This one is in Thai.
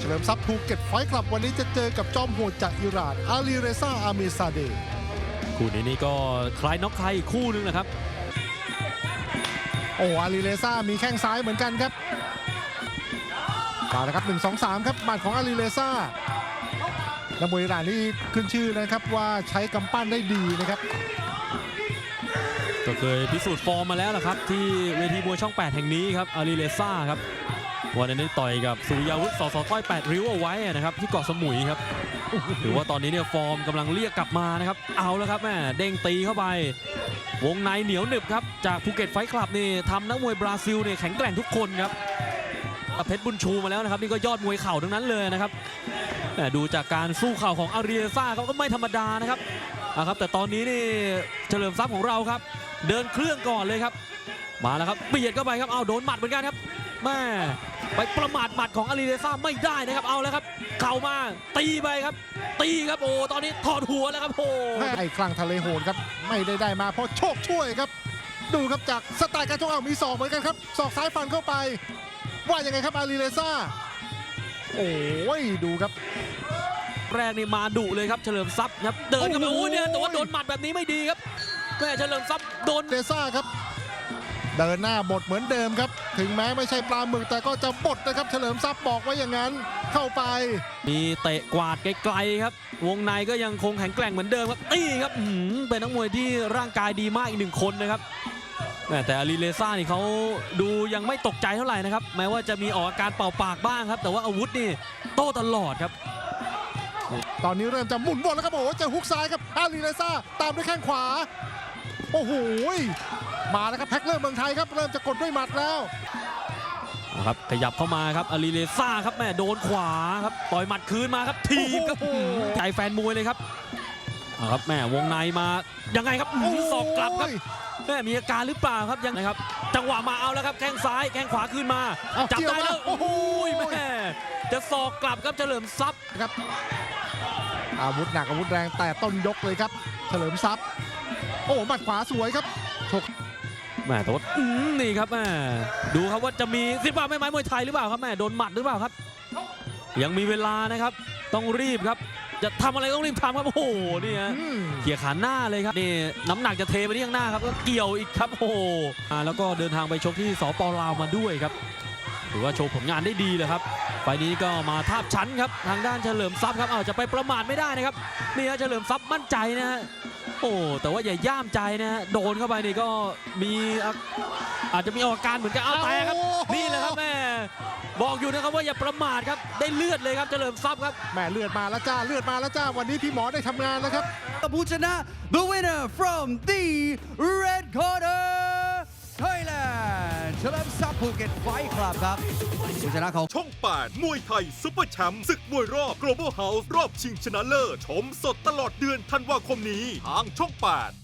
เฉลิมทรัพย์ภูเก็ตไฟท์คลับวันนี้จะเจอกับจอมโหดจากอิหร่านอาลีเรซ่าอาเมซาเดย์คู่นี้นี่ก็คล้ายน็อกใครอีกคู่นึงนะครับ โอ้อาลีเรซ่ามีแข้งซ้ายเหมือนกันครับมาแล้วครับ1 2 3 ครับหมัดของอาลีเรซ่านักมวยอิหร่านนี่ขึ้นชื่อนะครับว่าใช้กำปั้นได้ดีนะครับก็เคยพิสูจน์ฟอร์มมาแล้วล่ะครับ ที่เวทีมวยช่อง 8 แห่งนี้ครับอารีเลซ่าครับ วันนั้ต่อยกับสุริยาวุฒิสสต้อย8ริ้วเอาไว้นะครับที่เกาะสมุยครับถือว่าตอนนี้เนี่ยฟอร์มกำลังเรียกกลับมานะครับ เอาแล้วครับแม่เด้งตีเข้าไป วงในเหนียวหนึบครับ จากภูเก็ตไฟคลับนี่ทำนักมวยบราซิลเนี่ยแข็งแกร่งทุกคนครับเพชรบุญชูมาแล้วนะครับนี่ก็ยอดมวยเข่าทั้งนั้นเลยนะครับแต่ดูจากการสู้เข่าของอารีเซ่าเขาก็ไม่ธรรมดานะครับอะครับแต่ตอนนี้นี่เฉลิมทรัพย์ของเราครับ เดินเครื่องก่อนเลยครับ มาแล้วครับเบียดเข้าไปครับเอาโดนหมัดเหมือนกันครับแม่ ไปประมาทหมัดของอารีเดซ่าไม่ได้นะครับ เอาแล้วครับ เข่ามาตีไปครับ ตีครับโอ้ตอนนี้ถอดหัวแล้วครับโอ้ไอ้คลังทะเลโหดครับ ไม่ได้ได้มาเพราะโชคช่วยครับ ดูครับจากสไตล์การชกเอามีศอกเหมือนกันครับศอกซ้ายฟันเข้าไป ว่ายังไงครับอาลีเลซ่าโอ้ยดูครับแรกนี่มาดุเลยครับเฉลิมทรัพย์ครับเดินเข้าไปโอ้โหโอ้ยเนี่ยแต่ว่าโดนหมัดแบบนี้ไม่ดีครับแม่เฉลิมทรัพย์โดนเลซ่าครับ เดินหน้าบดเหมือนเดิมครับ ถึงแม้ไม่ใช่ปลาหมึกแต่ก็จะบดนะครับ เฉลิมทรัพย์บอกไว้อย่างนั้นเข้าไป มีเตะกวาดไกลๆครับ วงในก็ยังคงแข็งแกร่งเหมือนเดิมครับนี่ครับอื้อหือเป็นนักมวยที่ร่างกายดีมากอีกหนึ่งคนนะครับแหม่แต่อารีเลซ่านี่เขาดูยังไม่ตกใจเท่าไหร่นะครับ แม้ว่าจะมีออกอาการเป่าปากบ้างครับ แต่ว่าอาวุธนี่โต้ตลอดครับ ตอนนี้เริ่มจะหมุนวนแล้วครับโอ้โหเจอฮุกซ้ายครับอาลีเลซ่าตามด้วยแข้งขวา โอ้โหมาแล้วครับแพ็คเริ่มเมืองไทยครับเริ่มจะกดด้วยหมัดแล้วนะครับขยับเข้ามาครับอารีเลซ่าครับแม่โดนขวาครับต่อยหมัดคืนมาครับทีบครับโอ้โหอื้อหือใจแฟนมวยเลยครับเอาครับแม่วงในมายังไงครับอื้อหือศอกกลับครับโอ้ยแม่มีอาการหรือเปล่าครับยังไงครับ จังหวะมาเอาแล้วครับแข้งซ้ายแข้งขวาคืนมาเอาจับได้แล้วเกี่ยวมาโอ้โหแม่จะศอกกลับครับเฉลิมทรัพย์ครับอาวุธหนักอาวุธแรงแต่ต้นยกเลยครับ เฉลิมทรัพย์โอ้หมัดขวาสวยครับชกแม่แต่ว่าอื้อนี่ครับแม่ดูครับว่าจะมีสิบว่าไม่ไม้มวยไทยหรือเปล่าครับแม่โดนหมัดหรือเปล่าครับ ยังมีเวลานะครับ ต้องรีบครับ จะทำอะไรต้องรีบทำครับโอ้โหนี่ฮะเขี่ยขาหน้าเลยครับนี่น้ำหนักจะเทไปที่ข้างหน้าครับก็เกี่ยวอีกครับโอ้โหแล้วก็เดินทางไปชกที่สปลาวมาด้วยครับถือว่าโชว์ผลงานได้ดีเลยครับไฟนี้ก็มาทาบชั้นครับทางด้านเฉลิมทรัพย์ครับเอาจะไปประมาทไม่ได้นะครับนี่ฮะเฉลิมทรัพย์มั่นใจนะฮะ โอ้แต่ว่าอย่าย่ามใจนะฮะโดนเข้าไปนี่ก็มีอาอาจจะมีอาการเหมือนกันเอาแต่ครับ นี่แหละครับแม่บอกอยู่นะครับว่าอย่าประมาทครับได้เลือดเลยครับเฉลิมทรัพย์ครับแม่เลือดมาแล้วจ้าเลือดมาแล้วจ้าวันนี้พี่หมอได้ทำงานแล้วครับผู้ชนะ the winner from the red corner Thailand เฉลิมทรัพย์ภูเก็ตไฟท์คลับครับผู้ชนะของช่อง 8 มวยไทยซุปเปอร์แชมป์ศึกมวยรอบ global house รอบชิงชนะเลิศชมสดตลอดเดือนธันวาคมนี้ ทางช่อง 8